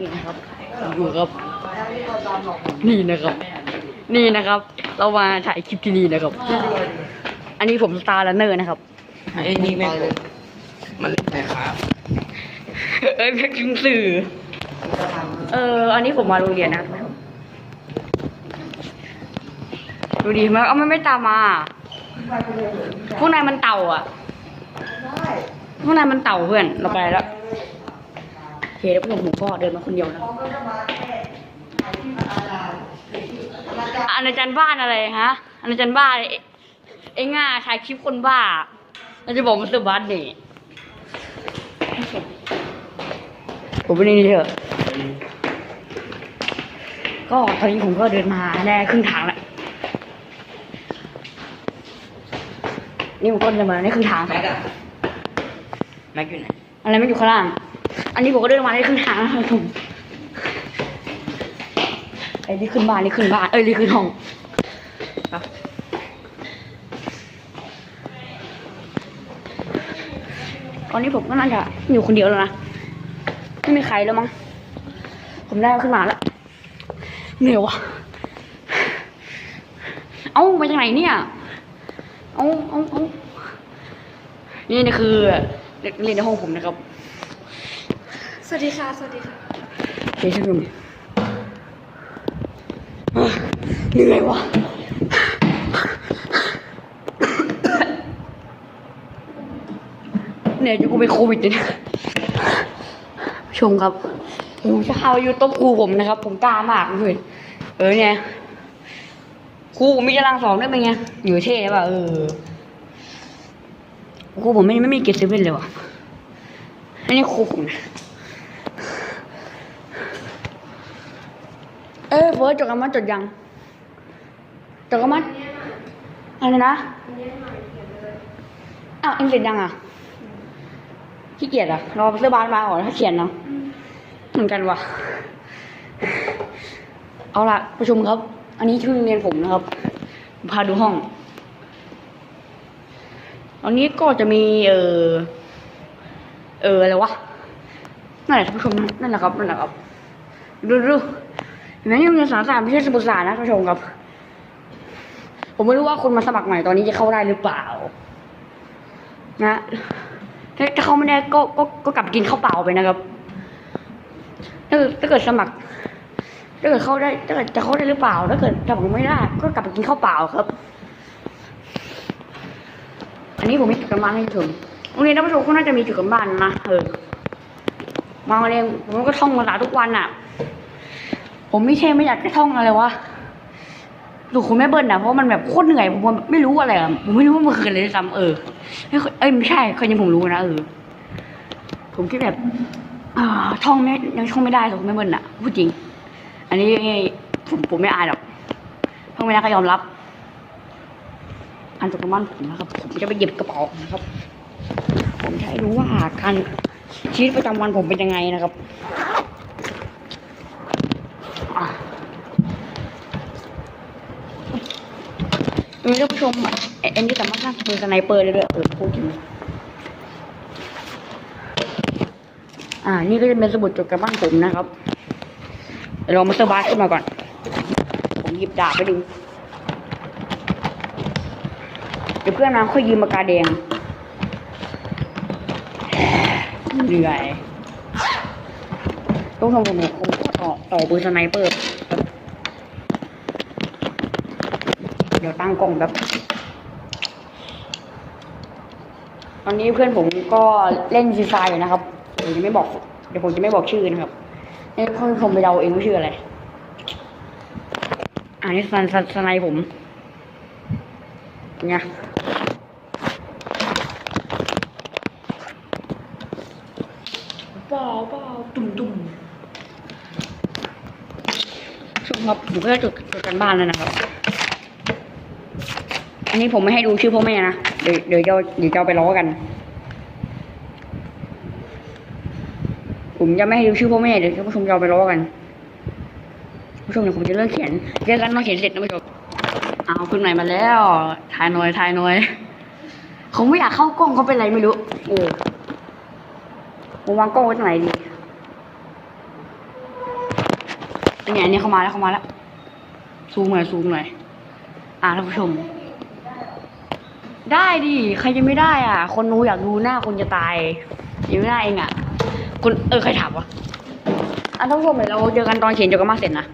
นี่นะครับอยู่ครับ นี่นะครับ นี่นะครับ เรามาถ่ายคลิปที่นี่นะครับ อันนี้ผมสตาร์ลันเนอร์นะครับไอ้นี่แม่งมันเล่นแต่ครับเอ้ยเพียงสื่อเออ อันนี้ผมมาโรงเรียนนะครับดูดีไหมเอามันไม่ตามมา พวกนายมันเต่าอะ พวกนายมันเต่าเพื่อน เราไปแล้วโอ เคแล้วผมผมก็เดินมาคนเดียวนะอาจารย์บ้านอะไรฮะอาจารย์บ้านไอ้ไอ้ง่าถ่ายคลิปคนบ้าเราจะบอกมันสบัสนี่ผมไม่ได้นี่เถอะก็ตอนนี้ผมก็เดินมาได้ครึ่งทางแล้วนี่ผมก็เดินมาได้ครึ่งทางแม็กอะแม็กอยู่ไหนอะไรไม่อยู่ข้างล่าง อันนี้ผมก็เดินมาได้ครึ่งทางแล้วครับผมไอ้นี่ขึ้นบ้านนี่ขึ้นบ้านเอ้ยนี่ขึ้นห้องครับตอนนี้ผมก็น่าจะอยู่คนเดียวแล้วนะไม่มีใครแล้วมั้งผมได้ขึ้นมาแล้วเหนื่อยวะเอ้ามาจากไหนเนี่ยเอ้าเอ้าเอ้านี่นี่คือเด็กเรียนในห้องผมนะครับ สวัสดีค่ะ สวัสดีค่ะเฮ้ยช่วยดูอะเหนื่อยวะเหนื่อยจนกูเป็นโควิดเลยเนะชมครับผมจะเข้ายูทูบครูผมนะครับ ผมกล้ามากเลยเออเนี่ยครูผมมีกำลังสอนด้วยเป็นไงอยู่เท่ป่ะเออครูผมไม่ไม่มีเกรดเซเว่นเลยว่ะอันนี้ครูผมนะ เอ้ยเฟิร์สจดกันมัดจดยังจดกันมัดอะไรนะอ้าวเอ็งเสร็จยังอะขี้เกียจอะรอเสื้อบานมาก่อนถ้าเขียนเนาะเหมือนกันว่ะเอาละประชุมครับ อันนี้ชื่อเรียนผมนะครับพาดูห้องอันนี้ก็จะมี เออเอออะไรวะนั่นแหละท่านผู้ชมนั่นแหละครับนั่นแหละครับดูดู เห็นไหมนี่มันสารศาสตร์ไม่ใช่สมุทรสารนะท่านผู้ชมครับ ผมไม่รู้ว่าคนมาสมัครใหม่ตอนนี้จะเข้าได้หรือเปล่า นะถ้าถ้าเข้าไม่ได้ก็ก็ก็กลับกินข้าวเปล่าไปนะครับถ้าเกิดถ้าเกิดสมัครถ้าเกิดเข้าได้ถ้าเกิดจะเข้าได้หรือเปล่า ถ้าเกิดสมัครไม่ได้ ก็กลับไปกินข้าวเปล่าครับ อันนี้ผมมีจุดกันบ้านให้ท่านผู้ชมโรงเรียนท่านผู้ชมก็น่าจะมีจุดกันบ้านนะเออมาโรงเรียนผมก็ท่องภาษาทุกวันอะ ผมไม่ใช่ไม่อยากจะท่องอะไรวะดูคุณแม่เบิ้ลนะเพราะมันแบบโคตรเหนื่อยผมไม่รู้อะไรอะผมไม่รู้ว่ามันคืออะไรซ้ำเออไม่เอ้ยไม่ใช่เคยยังผมรู้นะเออผมคิดแบบท่องไม่ยังท่องไม่ได้ถูกคุณแม่เบิ้ลอะพูดจริง อันนี้ผมผมไม่อายหรอกท่องไม่ได้ก็ยอมรับ อันตกมันผมนะครับผมจะไปหยิบกระเป๋านะครับ ผมจะให้รู้ว่าการชีวิตประจำวันผมเป็นยังไงนะครับ เออท่านผู้ชมอะไอ้ไอันนี้สามารถสร้างปืนสไนเปอร์ได้ด้วยเออพูดจริงอ่า นี่ก็จะเป็นสมุดจดการบ้านผมนะครับเรามาเซอร์บาสขึ้นมาก่อน ผมหยิบดาบไปดูเดี๋ยวเพื่อนมาค่อยยืมปากกาแดงเหนื่อยต้องทำผมผมก็ต่อต่อปืนสไนเปอร์ เดี๋ยวตั้งกล้องแบบตอนนี้เพื่อนผมก็เล่นซีไฟอยู่นะครับเดี๋ยวจะไม่บอก เดี๋ยวผมจะไม่บอกชื่อนะครับให้เพื่อนผมไปเดาเองว่าชื่ออะไรอ่านี่สไนสสไนผมไงเปล่าเปล่าตุ่มตุ่มช่วงครับผมก็จะจดจดกันบ้านแล้วนะครับ อันนี้ผมไม่ให้ดูชื่อพ่อแม่นะ เดี๋ยวเดี๋ยวจะเดี๋ยวจะเอาไปล้อกัน ผมจะไม่ให้ดูชื่อพ่อแม่เดี๋ยวท่านผู้ชมจะเอาไปล้อกันผู้ชมเดี๋ยวผมจะเริ่มเขียนเรียนกันมาเขียนเสร็จนะผู้ชมเอาคุณใหม่มาแล้วถ่ายหน่อยถ่ายหน่อยเขาไม่อยากเข้ากล้องเขาเป็นไรไม่รู้เออผมวางกล้องไว้ตรงไหนดีเป็นไงอันนี้เข้ามาแล้วเข้ามาแล้วซูมหน่อยซูมหน่อยอ่าท่านผู้ชม ได้ดิใครจะไม่ได้อะ คนดูอยากดูหน้าคนจะตายอยู่ได้เองอะคุณเออใครถามวะอะท่านผู้ชมเดี๋ยวเราเจอกันตอนเขียนจกันมาเสร็จนะ